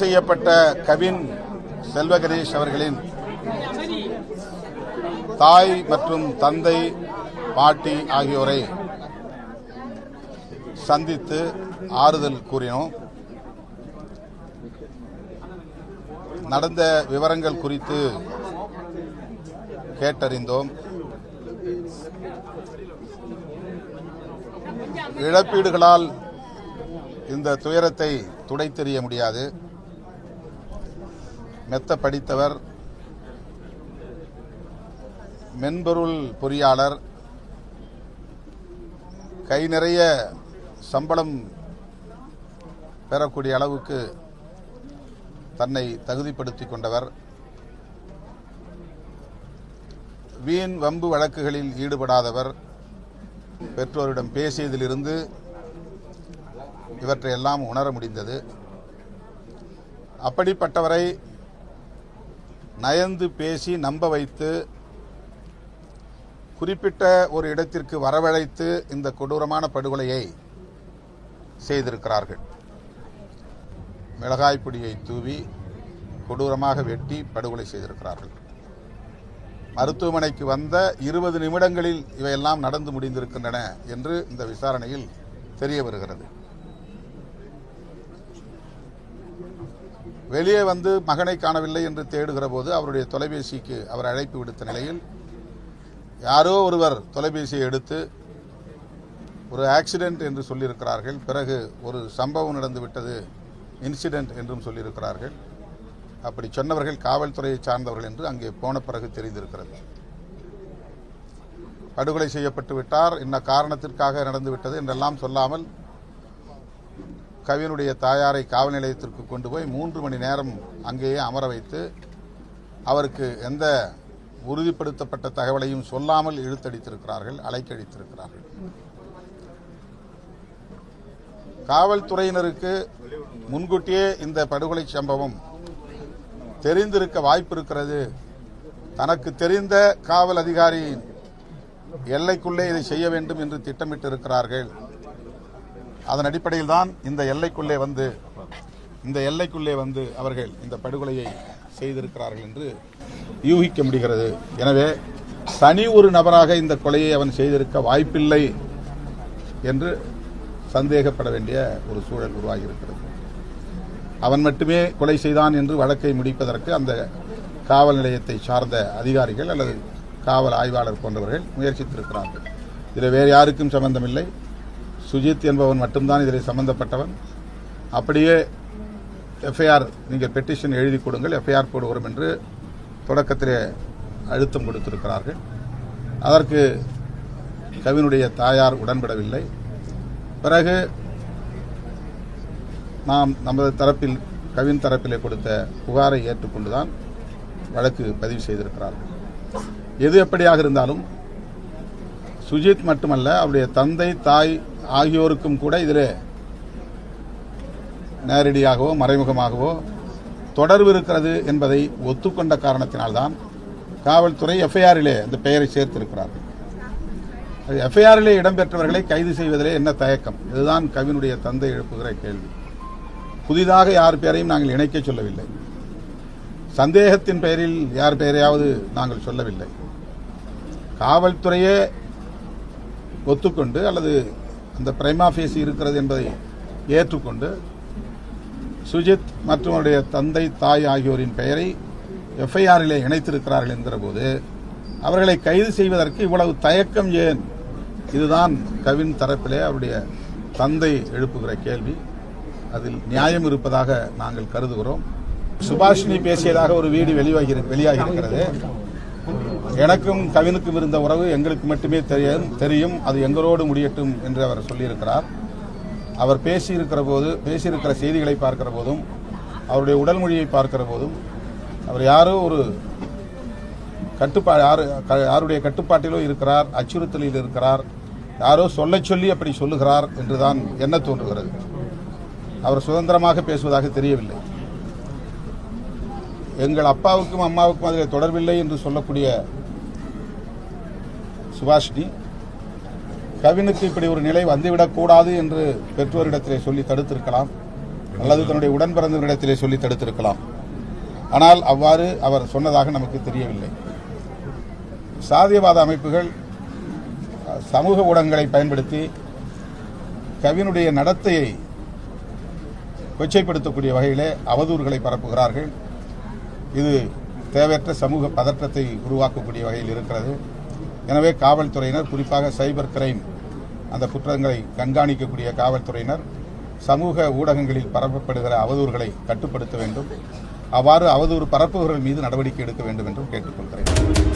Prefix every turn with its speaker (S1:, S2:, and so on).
S1: செய்யப்பட்ட கவின் செல்வகணேஷ் அவர்களின் தாய் மற்றும் தந்தை பாட்டி ஆகியோரை சந்தித்து ஆறுதல் கூறினோம். நடந்த விவரங்கள் குறித்து கேட்டறிந்தோம். இழப்பீடுகளால் இந்த துயரத்தை துடைத்தெறிய முடியாது. மெத்த படித்தவர் மென்பொருள் பொறியாளர் கை நிறைய சம்பளம் பெறக்கூடிய அளவுக்கு தன்னை தகுதிப்படுத்திக் கொண்டவர். வீண் வம்பு வழக்குகளில் ஈடுபடாதவர். பெற்றோரிடம் பேசியதிலிருந்து இவற்றையெல்லாம் உணர முடிந்தது. அப்படிப்பட்டவரை நயந்து பேசி நம்ப வைத்து குறிப்பிட்ட ஒரு இடத்திற்கு வரவழைத்து இந்த கொடூரமான படுகொலையை செய்திருக்கிறார்கள். மிளகாய் பொடியை தூவி கொடூரமாக வெட்டி படுகொலை செய்திருக்கிறார்கள். மருத்துவமனைக்கு வந்த இருபது நிமிடங்களில் இவையெல்லாம் நடந்து முடிந்திருக்கின்றன என்று இந்த விசாரணையில் தெரிய வருகிறது. வெளியே வந்து மகனை காணவில்லை என்று தேடுகிற போது அவருடைய தொலைபேசிக்கு அவர் அழைப்பு விடுத்த நிலையில் யாரோ ஒருவர் தொலைபேசியை எடுத்து ஒரு ஆக்சிடென்ட் என்று சொல்லியிருக்கிறார்கள். பிறகு ஒரு சம்பவம் நடந்து விட்டது இன்சிடென்ட் என்றும் சொல்லியிருக்கிறார்கள். அப்படி சொன்னவர்கள் காவல்துறையை சார்ந்தவர்கள் என்று அங்கே போன பிறகு தெரிந்திருக்கிறது. படுகொலை செய்யப்பட்டு விட்டார். இன்ன காரணத்திற்காக நடந்துவிட்டது என்றெல்லாம் சொல்லாமல் கவினுடைய தாயாரை காவல் நிலையத்திற்கு கொண்டு போய் மூன்று மணி நேரம் அங்கேயே அமர வைத்து அவருக்கு எந்த உறுதிப்படுத்தப்பட்ட தகவலையும் சொல்லாமல் இழுத்தடித்திருக்கிறார்கள் அலைக்கழித்திருக்கிறார்கள். காவல்துறையினருக்கு முன்கூட்டியே இந்த படுகொலை சம்பவம் தெரிந்திருக்க வாய்ப்பு இருக்கிறது தனக்கு தெரிந்த காவல் அதிகாரி எல்லைக்குள்ளே இதை செய்ய வேண்டும் என்று திட்டமிட்டு இருக்கிறார்கள் அதன் அடிப்படையில் தான் இந்த எல்லைக்குள்ளே வந்து இந்த எல்லைக்குள்ளே வந்து அவர்கள் இந்த படுகொலையை செய்திருக்கிறார்கள் என்று யூகிக்க முடிகிறது. எனவே தனி ஒரு நபராக இந்த கொலையை அவன் செய்திருக்க வாய்ப்பில்லை என்று சந்தேகப்பட வேண்டிய ஒரு சூழல் உருவாகியிருக்கிறது. அவன் மட்டுமே கொலை செய்தான் என்று வழக்கை முடிப்பதற்கு அந்த காவல் நிலையத்தை சார்ந்த அதிகாரிகள் அல்லது காவல் ஆய்வாளர் போன்றவர்கள் முயற்சித்திருக்கிறார்கள். இதில் வேறு யாருக்கும் சம்பந்தமில்லை. சுஜித் என்பவன் மட்டும்தான் இதில் சம்பந்தப்பட்டவன். அப்படியே எஃப்ஐஆர் நீங்கள் பெட்டிஷன் எழுதி கொடுங்கள். எஃப்ஐஆர் போடுகிறோம் என்று தொடக்கத்திலே அழுத்தம் கொடுத்திருக்கிறார்கள். அதற்கு கவினுடைய தாயார் உடன்படவில்லை. பிறகு நாம் நமது தரப்பில் கவின் தரப்பிலே கொடுத்த புகாரை ஏற்றுக்கொண்டுதான் வழக்கு பதிவு செய்திருக்கிறார்கள். எது எப்படியாக இருந்தாலும் சுஜித் மட்டுமல்ல அவருடைய தந்தை தாய் ஆகியோருக்கும் கூட இதில் நேரடியாகவோ மறைமுகமாகவோ தொடர்பு இருக்கிறது என்பதை ஒத்துக்கொண்ட காரணத்தினால்தான் காவல்துறை எஃப்ஐஆரிலே அந்த பெயரை சேர்த்திருக்கிறார்கள் அது எஃப்ஐஆரிலே இடம்பெற்றவர்களை கைது செய்வதிலே என்ன தயக்கம்? இதுதான் கவினுடைய தந்தை எழுப்புகிற கேள்வி. புதிதாக யார் பெயரையும் நாங்கள் இணைக்க சொல்லவில்லை. சந்தேகத்தின் பெயரில் யார் பெயரையாவது நாங்கள் சொல்லவில்லை. காவல்துறையே ஒத்துக்கொண்டு அல்லது அந்த பிரைமாஃபேஸ் இருக்கிறது என்பதை ஏற்றுக்கொண்டு சுஜித் மற்றும் அவருடைய தந்தை தாய் ஆகியோரின் பெயரை எஃப்ஐஆரிலே இணைத்திருக்கிறார்கள் என்கிற போது அவர்களை கைது செய்வதற்கு இவ்வளவு தயக்கம் ஏன்? இதுதான் கவின் தரப்பிலே அவருடைய தந்தை எழுப்புகிற கேள்வி. அதில் நியாயம் இருப்பதாக நாங்கள் கருதுகிறோம். சுபாஷினி பேசியதாக ஒரு வீடு வெளியாகி வெளியாகி இருக்கிறது. எனக்கும் கவினுக்கும் இருந்த உறவு எங்களுக்கு மட்டுமே தெரியும் தெரியும். அது எங்களோடு முடியட்டும் என்று அவர் சொல்லியிருக்கிறார். அவர் பேசியிருக்கிற போது பேசியிருக்கிற செய்திகளை பார்க்கிற போதும் அவருடைய உடல் மொழியை பார்க்கிற போதும் அவர் யாரோ ஒரு கட்டுப்பா யாரு க- யாருடைய கட்டுப்பாட்டிலோ இருக்கிறார் அச்சுறுத்தலில் இருக்கிறார் யாரோ சொல்லச் சொல்லி அப்படி சொல்லுகிறார் என்றுதான் என்ன தோன்றுகிறது. அவர் சுதந்திரமாக பேசுவதாக தெரியவில்லை. எங்கள் அப்பாவுக்கும் அம்மாவுக்கும் அதில் தொடர்பில்லை என்று சொல்லக்கூடிய சுபாஷினி கவினுக்கு இப்படி ஒரு நிலை வந்துவிடக்கூடாது என்று பெற்றோரிடத்திலே சொல்லி தடுத்திருக்கலாம். அல்லது தன்னுடைய உடன் பிறந்தவரிடத்திலே சொல்லி தடுத்திருக்கலாம். ஆனால் அவ்வாறு அவர் சொன்னதாக நமக்கு தெரியவில்லை. சாதியவாத அமைப்புகள் சமூக ஊடகங்களை பயன்படுத்தி கவினுடைய நடத்தையை கொச்சைப்படுத்தக்கூடிய வகையிலே அவதூறுகளை பரப்புகிறார்கள். இது தேவையற்ற சமூக பதற்றத்தை உருவாக்கக்கூடிய வகையில் இருக்கிறது. எனவே காவல்துறையினர் குறிப்பாக சைபர் கிரைம் அந்த குற்றங்களை கண்காணிக்கக்கூடிய காவல்துறையினர் சமூக ஊடகங்களில் பரப்பப்படுகிற அவதூறுகளை கட்டுப்படுத்த வேண்டும். அவ்வாறு அவதூறு பரப்புபவர்கள் மீது நடவடிக்கை எடுக்க வேண்டும் என்றும் கேட்டுக்கொள்கிறேன்.